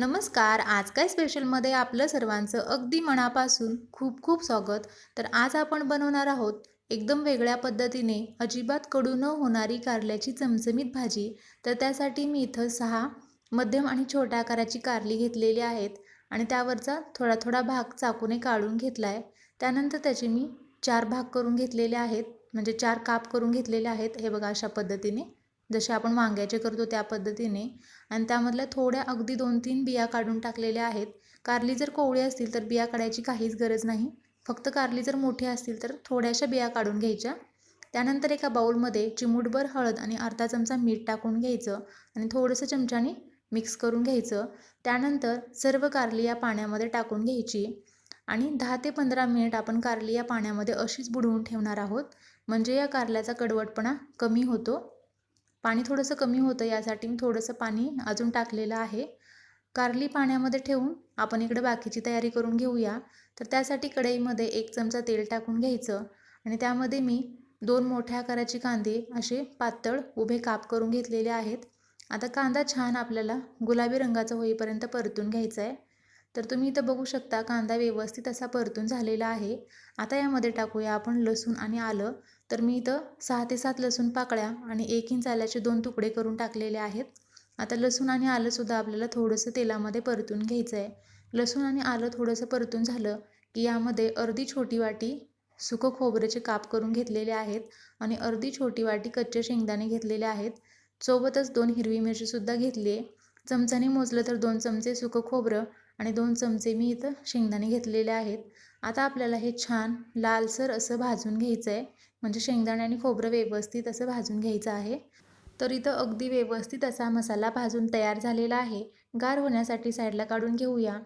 नमस्कार. आज काय स्पेशलमध्ये आपलं सर्वांचं अगदी मनापासून खूप खूप स्वागत. तर आज आपण बनवणार आहोत एकदम वेगळ्या पद्धतीने अजिबात कडू न होणारी कारल्याची चमचमीत भाजी. तर त्यासाठी मी इथं सहा मध्यम आणि छोट्या आकाराची कारली घेतलेली आहेत आणि त्यावरचा थोडा थोडा भाग चाकूने काढून घेतला आहे त्यानंतर त्याचे मी चार भाग करून घेतलेले आहेत. म्हणजे चार काप करून घेतलेले आहेत. हे बघा अशा पद्धतीने. जसे आपण वांग्याचे करतो त्या पद्धतीने. आणि त्यामधल्या थोड्या अगदी दोन तीन बिया काढून टाकलेल्या आहेत. कारली जर कोवळी असतील तर बिया काढायची काहीच गरज नाही. फक्त कारली जर मोठी असतील तर थोड्याशा बिया काढून घ्यायच्या. त्यानंतर एका बाऊलमध्ये चिमूटभर हळद आणि अर्धा चमचा मीठ टाकून घ्यायचं आणि थोडंसं चमच्याने मिक्स करून घ्यायचं. त्यानंतर सर्व कारली या पाण्यामध्ये टाकून घ्यायची. आणि दहा ते पंधरा मिनिट आपण कारली या पाण्यामध्ये अशीच बुडवून ठेवणार आहोत. म्हणजे या कारल्याचा कडवटपणा कमी होतो. पाणी थोडंसं कमी होतं यासाठी मी थोडंसं पाणी अजून टाकलेलं आहे. कारली पाण्यामध्ये ठेवून आपण इकडे बाकीची तयारी करून घेऊया. तर त्यासाठी कढईमध्ये एक चमचा तेल टाकून घ्यायचं आणि त्यामध्ये मी दोन मोठ्या आकाराचे कांदे असे पातळ उभे काप करून घेतलेले आहेत. आता कांदा छान आपल्याला गुलाबी रंगाचा होईपर्यंत परतून घ्यायचा आहे. तर तुम्ही इथं बघू शकता कांदा व्यवस्थित असा परतून झालेला आहे. आता यामध्ये टाकूया आपण लसूण आणि आलं. तर मी इथं सहा ते सात लसूण पाकळ्या आणि एक इंच आल्याचे दोन तुकडे करून टाकलेले आहेत. आता लसूण आणि आलंसुद्धा आपल्याला थोडंसं तेलामध्ये परतून घ्यायचं आहे लसूण आणि आलं थोडंसं परतून झालं की यामध्ये अर्धी छोटी वाटी सुकं खोबऱ्याचे काप करून घेतलेले आहेत आणि अर्धी छोटी वाटी कच्चे शेंगदाणे घेतलेले आहेत. सोबतच दोन हिरवी मिरचीसुद्धा घेतली आहे चमच्याने मोजलं तर दोन चमचे सुकं खोबरं आणि दोन चमचे मी इथं शेंगदाणे घेतलेले आहेत. आता आपल्याला हे छान लालसर असं भाजून घ्यायचं आहे म्हणजे शेंगदाणे आणि खोबरं व्यवस्थित असं भाजून घ्यायचं आहे. तर इथं अगदी व्यवस्थित असा मसाला भाजून तयार झालेला आहे. गार होण्यासाठी साईडला काढून घेऊया.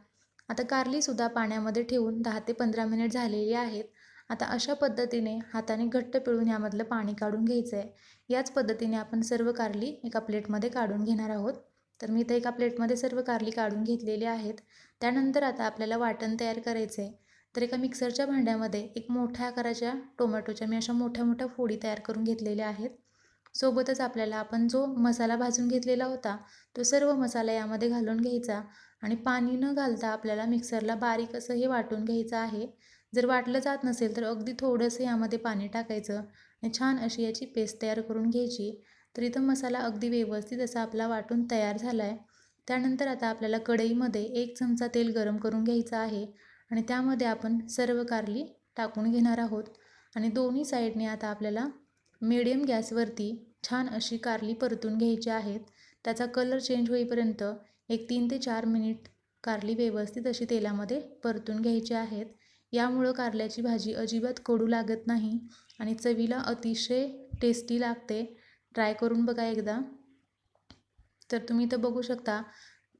आता कारलीसुद्धा पाण्यामध्ये ठेवून दहा ते पंधरा मिनिट झालेली आहेत. आता अशा पद्धतीने हाताने घट्ट पिळून यामधलं पाणी काढून घ्यायचं आहे याच पद्धतीने आपण सर्व कारली एका प्लेटमध्ये काढून घेणार आहोत. तर मी इथं एका प्लेटमध्ये सर्व कारली काढून घेतलेली आहेत. त्यानंतर आता आपल्याला वाटण तयार करायचं आहे तर एका मिक्सरच्या भांड्यामध्ये एक मोठ्या आकाराच्या टोमॅटोच्या मी अशा मोठ्या मोठ्या फोडी तयार करून घेतलेल्या आहेत. सोबतच आपल्याला आपण जो मसाला भाजून घेतलेला होता तो सर्व मसाला यामध्ये घालून घ्यायचा आणि पाणी न घालता आपल्याला मिक्सरला बारीक असं हे वाटून घ्यायचं आहे. जर वाटलं जात नसेल तर अगदी थोडंसं यामध्ये पाणी टाकायचं आणि छान अशी याची पेस्ट तयार करून घ्यायची. तर इथं मसाला अगदी व्यवस्थित असा आपला वाटून तयार झाला आहे त्यानंतर आता आपल्याला कढईमध्ये एक चमचा तेल गरम करून घ्यायचं आहे. आणि त्यामध्ये आपण सर्व कारली टाकून घेणार आहोत. आणि दोन्ही साईडने आता आपल्याला मिडियम गॅसवरती छान अशी कारली परतून घ्यायची आहेत. त्याचा कलर चेंज होईपर्यंत एक तीन ते चार मिनिट कारली व्यवस्थित अशी तेलामध्ये परतून घ्यायची आहेत. यामुळं कारल्याची भाजी अजिबात कडू लागत नाही आणि चवीला अतिशय टेस्टी लागते. ट्राय करून बघा एकदा. तर तुम्ही इथं बघू शकता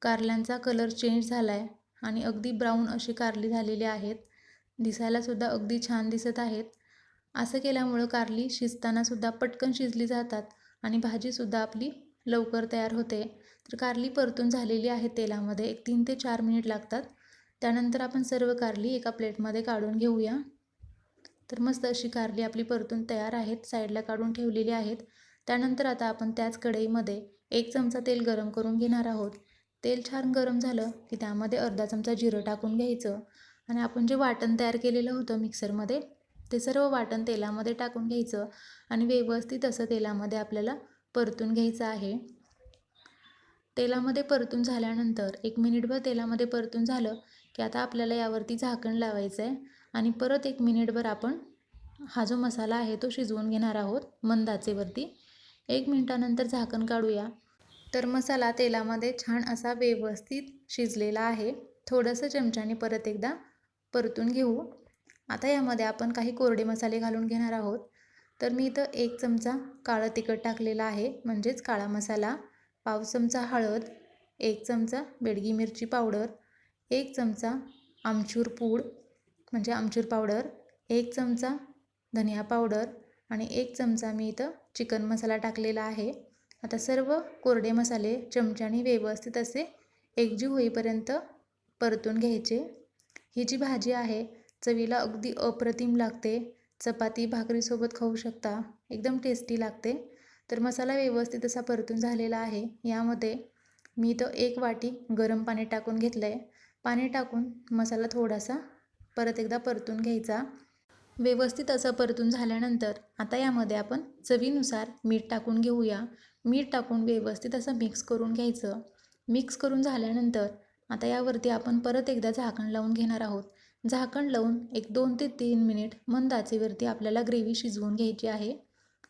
कारल्यांचा कलर चेंज झाला आहे आणि अगदी ब्राऊन अशी कारली झालेली आहेत. दिसायलासुद्धा अगदी छान दिसत आहेत. असं केल्यामुळं कारली शिजतानासुद्धा पटकन शिजली जातात आणि भाजीसुद्धा आपली लवकर तयार होते. तर कारली परतून झालेली आहे तेलामध्ये. एक तीन ते चार मिनिट लागतात. त्यानंतर आपण सर्व कारली एका प्लेटमध्ये काढून घेऊया. तर मस्त अशी कारली आपली परतून तयार आहेत. साईडला काढून ठेवलेली आहेत. त्यानंतर आता आपण त्याच कढईमध्ये एक चमचा तेल गरम करून घेणार आहोत. तेल छान गरम झालं की त्यामध्ये अर्धा चमचा जिरं टाकून घ्यायचं. आणि आपण जे वाटण तयार केलेलं होतं मिक्सरमध्ये ते सर्व वाटण तेलामध्ये टाकून घ्यायचं आणि व्यवस्थित असं तेलामध्ये आपल्याला परतून घ्यायचं आहे. तेलामध्ये परतून झाल्यानंतर एक मिनिटभर तेलामध्ये परतून झालं की आता आपल्याला यावरती झाकण लावायचं आहे आणि परत एक मिनिटभर आपण हा जो मसाला आहे तो शिजवून घेणार आहोत मंदाचेवरती. एक मिनटानंतर झाकण काढूया. तर मसाला तेलामध्ये छान असा व्यवस्थित शिजलेला आहे. थोडंसं चमच्याने परत एकदा परतून घेऊ. आता यामध्ये आपण काही कोरडे मसाले घालून घेणार आहोत. तर मी इथं एक चमचा काळं तिखट टाकलेला आहे म्हणजेच काळा मसाला पाव चमचा हळद एक चमचा बेडगी मिरची पावडर एक चमचा आमचूर पूड म्हणजे आमचूर पावडर एक चमचा धनिया पावडर आणि एक चमचा मी इथं चिकन मसाला टाकलेला आहे. आता सर्व कोरडे मसाले चमच्याने व्यवस्थित असे एकजीव होईपर्यंत परतून घ्यायचे. ही जी भाजी आहे चवीला अगदी अप्रतिम लागते. चपाती भाकरीसोबत खाऊ शकता. एकदम टेस्टी लागते. तर मसाला व्यवस्थित असा परतून झालेला आहे. यामध्ये मी तो एक वाटी गरम पाणी टाकून घेतलं आहे पाणी टाकून मसाला थोडासा परत एकदा परतून घ्यायचा. व्यवस्थित असं परतून झाल्यानंतर आता यामध्ये आपण चवीनुसार मीठ टाकून घेऊया. मीठ टाकून व्यवस्थित असं मिक्स करून घ्यायचं. मिक्स करून झाल्यानंतर आता यावरती आपण परत एकदा झाकण लावून घेणार आहोत. झाकण लावून एक दोन ते तीन मिनिट मंद आचेवरती आपल्याला ग्रेव्ही शिजवून घ्यायची आहे.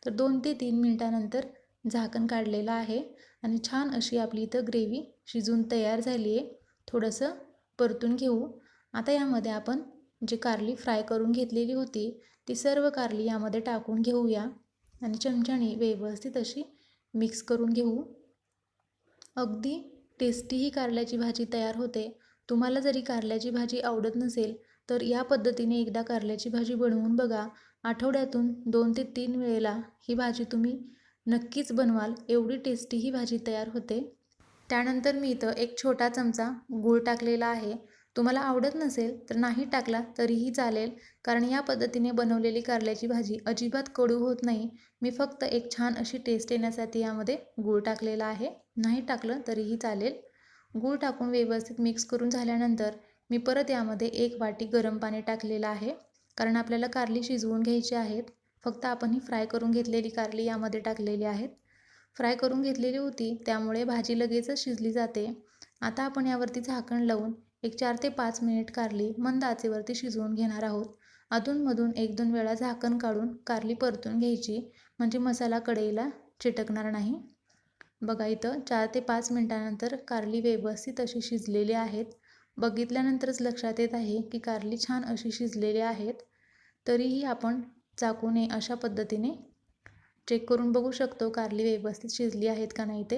तर दोन ते तीन मिनिटानंतर झाकण काढलेलं आहे आणि छान अशी आपली इथं ग्रेव्ही शिजून तयार झाली आहे. थोडंसं परतून घेऊ. आता यामध्ये आपण जी कारली फ्राय करून घेतलेली होती ती सर्व कारली यामध्ये टाकून घेऊया आणि चमच्याने व्यवस्थित अशी मिक्स करून घेऊ. अगदी टेस्टी ही कारल्याची भाजी तयार होते. तुम्हाला जरी कारल्याची भाजी आवडत नसेल तर या पद्धतीने एकदा कारल्याची भाजी बनवून बघा. आठवड्यातून दोन ते तीन वेळेला ही भाजी तुम्ही नक्कीच बनवाल. एवढी टेस्टी ही भाजी तयार होते. त्यानंतर मी इथं एक छोटा चमचा गूळ टाकलेला आहे. तुम्हाला आवडत नसेल तर नाही टाकला तरीही चालेल कारण या पद्धतीने बनवलेली कारल्याची भाजी अजिबात कडू होत नाही. मी फक्त एक छान अशी टेस्ट येण्यासाठी यामध्ये गूळ टाकलेला आहे. नाही टाकलं तरीही चालेल. गूळ टाकून व्यवस्थित मिक्स करून झाल्यानंतर मी परत यामध्ये एक वाटी गरम पाणी टाकलेलं आहे कारण आपल्याला कारली शिजवून घ्यायची आहेत. फक्त आपण ही फ्राय करून घेतलेली कारली यामध्ये टाकलेली आहेत. फ्राय करून घेतलेली होती त्यामुळे भाजी लगेचच शिजली जाते. आता आपण यावरती झाकण लावून एक चार ते पाच मिनिट कारली मंद आचेवरती शिजवून घेणार आहोत. अधूनमधून एक दोन वेळा झाकण काढून कारली परतून घ्यायची. म्हणजे मसाला कढईला चिटकणार नाही. बघा इथं चार ते पाच मिनटानंतर कारली व्यवस्थित अशी शिजलेली आहेत. बघितल्यानंतरच लक्षात येत आहे की कारली छान अशी शिजलेली आहेत. तरीही आपण चाकूने अशा पद्धतीने चेक करून बघू शकतो कारली व्यवस्थित शिजली आहेत का नाही ते.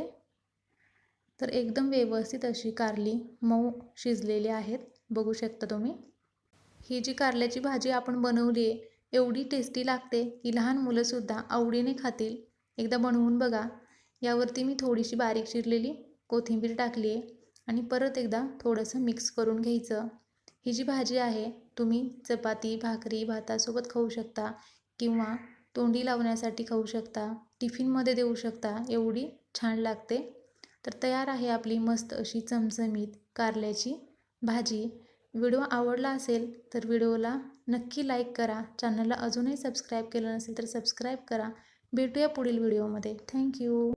तर एकदम व्यवस्थित अशी कारली मऊ शिजलेली आहेत. बघू शकता तुम्ही. ही जी कारल्याची भाजी आपण बनवली आहे एवढी टेस्टी लागते की लहान मुलंसुद्धा आवडीने खातील. एकदा बनवून बघा. यावरती मी थोडीशी बारीक चिरलेली कोथिंबीर टाकली आहे आणि परत एकदा थोडंसं मिक्स करून घ्यायचं. ही जी भाजी आहे तुम्ही चपाती भाकरी भातासोबत खाऊ शकता किंवा तोंडी लावण्यासाठी खाऊ शकता. टिफिनमध्ये देऊ शकता. एवढी छान लागते. तर तयार आहे आपली मस्त अशी चमचमीत कारल्याची भाजी. व्हिडिओ आवडला असेल तर व्हिडिओला नक्की लाईक करा. चॅनलला अजूनही सबस्क्राईब केलं नसेल तर सबस्क्राईब करा. भेटूया पुढील व्हिडिओमध्ये. थँक्यू